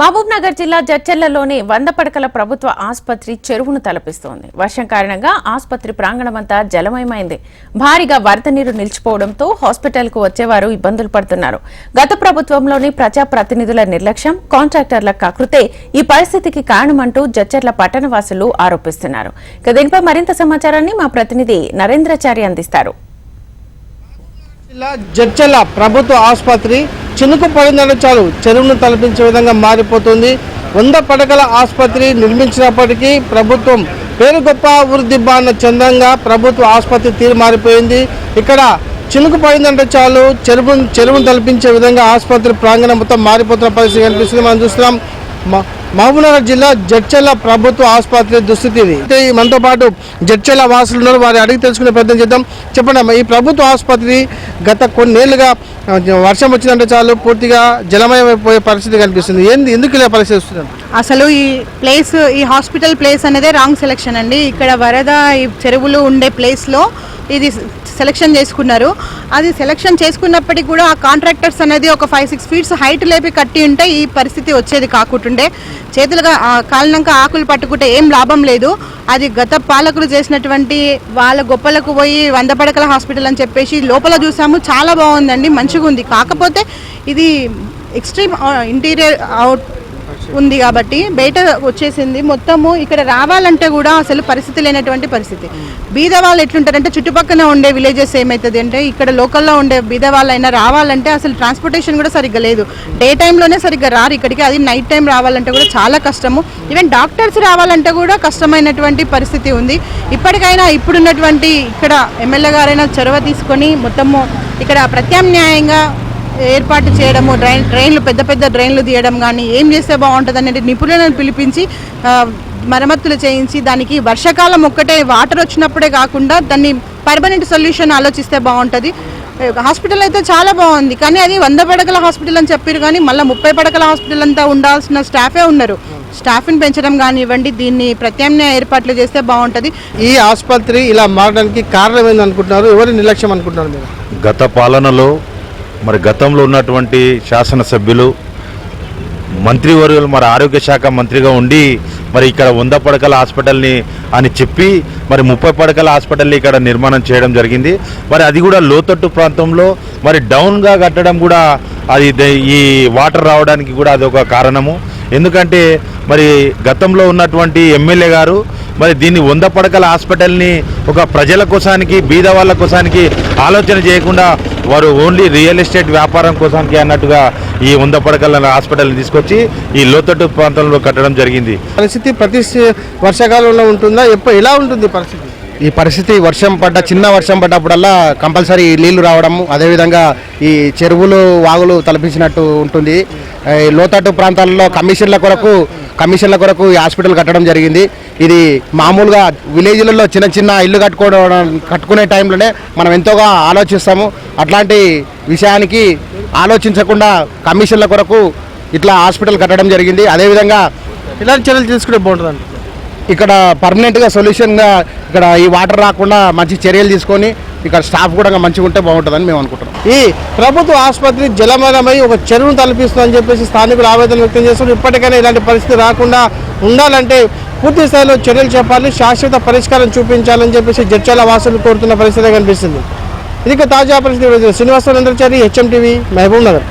మహబూబ్ నగర్ జిల్లా జడ్చెర్లలోని వంద పడకల ప్రభుత్వ ఆసుపత్రి చెరువును తలపిస్తోంది. వర్షం కారణంగా ఆసుపత్రి ప్రాంగణమంతా జలమయమైంది. భారీగా వరద నీరు నిలిచిపోవడంతో హాస్పిటల్కు వచ్చేవారు ఇబ్బందులు పడుతున్నారు. గత ప్రభుత్వంలోని ప్రజాప్రతినిధుల నిర్లక్ష్యం కాంట్రాక్టర్ల కకృతే ఈ పరిస్థితికి కారణమంటూ జడ్చెర్ల పట్టణవాసులు ఆరోపిస్తున్నారు. ఇక దీనిపై మరింత సమాచారాన్ని మా ప్రతినిధి నరేంద్రచారి అందిస్తారు. జిల్లా జడ్చల్ల ప్రభుత్వ ఆసుపత్రి చినుకు పడిందంటే చాలు. చెరువును తలపించే విధంగా మారిపోతుంది. వంద పడకల ఆసుపత్రి నిర్మించినప్పటికీ ప్రభుత్వం పేరు గొప్ప వృద్ధిబ్బ అన్న చందంగా ప్రభుత్వ ఆసుపత్రి తీరు మారిపోయింది. ఇక్కడ చినుకు పడిందంటే చాలు. చెరువు చెరువును తలపించే విధంగా ఆసుపత్రి ప్రాంగణం మొత్తం మారిపోతున్న పరిస్థితి కనిపిస్తుంది. మనం చూస్తున్నాం. మహబూబ్నగర్ జిల్లా జడ్చెల్ల ప్రభుత్వ ఆసుపత్రి దుస్థితి ఇది. మనతో పాటు జడ్చెల్ల వాసులు ఉన్నారు. వారి అడిగి తెలుసుకునే ప్రయత్నం చేద్దాం. చెప్పండి అమ్మా ఈ ప్రభుత్వ ఆసుపత్రి గత కొన్నేళ్ళుగా వర్షం వచ్చిందంటే చాలు పూర్తిగా జలమయమైపోయే పరిస్థితి కనిపిస్తుంది. ఏంది ఎందుకు ఇలా పరిస్థితి వస్తుంది? అసలు ఈ ప్లేస్ ఈ హాస్పిటల్ ప్లేస్ అనేదే రాంగ్ సెలెక్షన్ అండి. ఇక్కడ వరద ఈ చెరువులు ఉండే ప్లేస్లో ఇది సెలెక్షన్ చేసుకున్నారు. అది సెలెక్షన్ చేసుకున్నప్పటికీ కూడా ఆ కాంట్రాక్టర్స్ అనేది ఒక ఫైవ్ సిక్స్ ఫీట్స్ హైట్ లేపి కట్టి ఉంటే ఈ పరిస్థితి వచ్చేది కాకుంటుండే. చేతులుగా కాలినాక ఆకులు పట్టుకుంటే ఏం లాభం లేదు. అది గత పాలకులు చేసినటువంటి వాళ్ళ గొప్పలకు పోయి వంద పడకల హాస్పిటల్ అని చెప్పేసి లోపల చూసాము. చాలా బాగుందండి మంచిగా ఉంది కాకపోతే ఇది ఎక్స్ట్రీమ్ ఇంటీరియర్ అవుట్ ఉంది కాబట్టి బయట వచ్చేసింది. మొత్తము ఇక్కడ రావాలంటే కూడా అసలు పరిస్థితి లేనటువంటి పరిస్థితి. బీద వాళ్ళు ఎట్లుంటారంటే చుట్టుపక్కల ఉండే విలేజెస్ ఏమవుతుంది అంటే ఇక్కడ లోకల్లో ఉండే బీద వాళ్ళైనా రావాలంటే అసలు ట్రాన్స్పోర్టేషన్ కూడా సరిగ్గా లేదు. డే టైంలోనే సరిగ్గా రారు ఇక్కడికి. అది నైట్ టైం రావాలంటే కూడా చాలా కష్టము. ఈవెన్ డాక్టర్స్ రావాలంటే కూడా కష్టమైనటువంటి పరిస్థితి ఉంది. ఇప్పటికైనా ఇప్పుడున్నటువంటి ఇక్కడ ఎమ్మెల్యే గారైనా చొరవ తీసుకొని మొత్తము ఇక్కడ ప్రత్యామ్నాయంగా ఏర్పాటు చేయడము డ్రైన్ డ్రైన్లు పెద్ద పెద్ద డ్రైన్లు తీయడం కానీ ఏం చేస్తే బాగుంటుంది అనేది నిపుణులను పిలిపించి మరమ్మతులు చేయించి దానికి వర్షాకాలం ఒక్కటే వాటర్ వచ్చినప్పుడే కాకుండా దాన్ని పర్మనెంట్ సొల్యూషన్ ఆలోచిస్తే బాగుంటుంది. హాస్పిటల్ అయితే చాలా బాగుంది. కానీ అది వంద పడకల హాస్పిటల్ అని చెప్పారు కానీ మళ్ళీ ముప్పై పడకల హాస్పిటల్ అంతా ఉండాల్సిన స్టాఫే ఉన్నారు. స్టాఫ్ని పెంచడం కానివ్వండి దీన్ని ప్రత్యామ్నాయ ఏర్పాట్లు చేస్తే బాగుంటుంది. ఈ ఆసుపత్రి ఇలా మారడానికి కారణం ఏంది అనుకుంటున్నారు ఎవరి నిర్లక్ష్యం అనుకుంటున్నారు మీరు? గత పాలనలో మరి గతంలో ఉన్నటువంటి శాసనసభ్యులు మంత్రివర్యులు మరి ఆరోగ్య శాఖ మంత్రిగా ఉండి మరి ఇక్కడ వంద పడకల హాస్పిటల్ని అని చెప్పి మరి ముప్పై పడకల హాస్పిటల్ని ఇక్కడ నిర్మాణం చేయడం జరిగింది. మరి అది కూడా లోతట్టు ప్రాంతంలో మరి డౌన్గా కట్టడం కూడా అది ఈ వాటర్ రావడానికి కూడా అది ఒక కారణము. ఎందుకంటే మరి గతంలో ఉన్నటువంటి ఎమ్మెల్యే గారు మరి దీన్ని వంద పడకల హాస్పిటల్ని ఒక ప్రజల కోసానికి బీద వాళ్ళ కోసానికి ఆలోచన చేయకుండా వారు ఓన్లీ రియల్ ఎస్టేట్ వ్యాపారం కోసానికి అన్నట్టుగా ఈ వంద పడకల హాస్పిటల్ని తీసుకొచ్చి ఈ లోతట్టు ప్రాంతంలో కట్టడం జరిగింది. పరిస్థితి ప్రతి వర్షాకాలంలో ఉంటుందా? ఎప్పుడు ఎలా ఉంటుంది పరిస్థితి? ఈ పరిస్థితి వర్షం పడ్డ చిన్న వర్షం పడ్డప్పుడల్లా కంపల్సరీ నీళ్ళు రావడం అదేవిధంగా ఈ చెరువులు వాగులు తలపించినట్టు ఉంటుంది. ఈ లోతట్టు ప్రాంతాల్లో కమిషన్ల కొరకు కమిషన్ల కొరకు ఈ హాస్పిటల్ కట్టడం జరిగింది. ఇది మామూలుగా విలేజ్లలో చిన్న చిన్న ఇల్లు కట్టుకోవడం కట్టుకునే టైంలోనే మనం ఎంతోగా ఆలోచిస్తాము. అట్లాంటి విషయానికి ఆలోచించకుండా కమిషన్ల కొరకు ఇట్లా హాస్పిటల్ కట్టడం జరిగింది. అదేవిధంగా ఇలాంటి చర్యలు తీసుకుంటే బాగుంటుంది ఇక్కడ పర్మనెంట్గా సొల్యూషన్గా ఇక్కడ ఈ వాటర్ రాకుండా మంచి చర్యలు తీసుకొని ఇక్కడ స్టాఫ్ కూడా మంచిగా ఉంటే బాగుంటుందని మేము అనుకుంటున్నాం. ఈ ప్రభుత్వ ఆసుపత్రి జలమలమై ఒక చెరువును తలపిస్తుందని చెప్పేసి స్థానికులు ఆవేదన వ్యక్తం చేస్తున్నారు. ఇప్పటికైనా ఇలాంటి పరిస్థితి రాకుండా ఉండాలంటే పూర్తి స్థాయిలో చర్యలు చెప్పాలి శాశ్వత పరిష్కారం చూపించాలని చెప్పేసి జడ్చాల వాసులు కోరుతున్న పరిస్థితి కనిపిస్తుంది. ఇది తాజా పరిస్థితి శ్రీనివాస నందచారి హెచ్ఎం టీవీ మహబూబ్ నగర్.